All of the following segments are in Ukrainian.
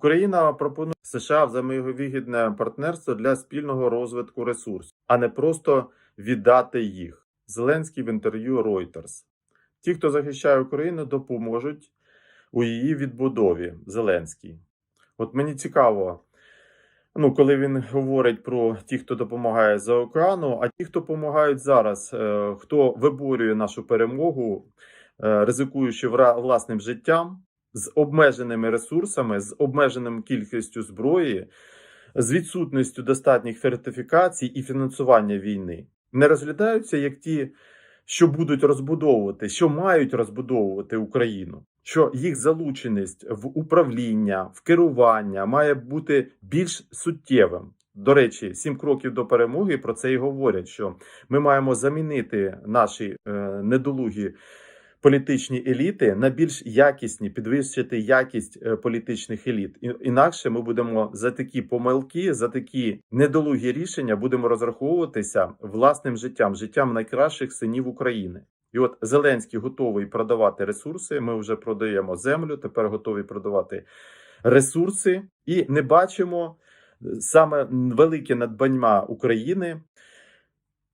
Україна пропонує США взаємовигідне партнерство для спільного розвитку ресурсів, а не просто віддати їх. Зеленський в інтерв'ю Reuters. Ті, хто захищає Україну, допоможуть у її відбудові. Зеленський. От мені цікаво, ну, коли він говорить про ті, хто допомагає за океану, а ті, хто допомагають зараз, е, хто виборює нашу перемогу, е, ризикуючи власним життям, з обмеженими ресурсами, з обмеженим кількістю зброї, з відсутністю достатніх фортифікацій і фінансування війни, не розглядаються як ті, що будуть розбудовувати, що мають розбудовувати Україну. Що їх залученість в управління, в керування має бути більш суттєвим. До речі, сім кроків до перемоги про це і говорять, що ми маємо замінити наші е, недолугі політичні еліти на більш якісні, підвищити якість е, політичних еліт. Інакше ми будемо за такі помилки, за такі недолугі рішення будемо розраховуватися власним життям, життям найкращих синів України. І от Зеленський готовий продавати ресурси. Ми вже продаємо землю, тепер готові продавати ресурси, і не бачимо е, саме велике надбання України.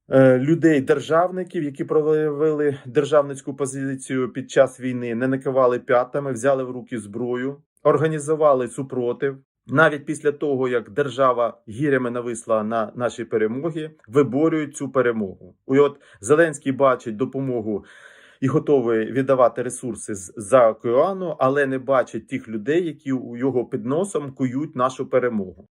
Е, Людей, державників, які проявили державницьку позицію під час війни, не накивали п'ятами, взяли в руки зброю, організували супротив. Навіть після того, як держава гірями нависла на наші перемоги, виборюють цю перемогу. І от Зеленський бачить допомогу і готовий віддавати ресурси з за океану, але не бачить тих людей, які у його під носом кують нашу перемогу.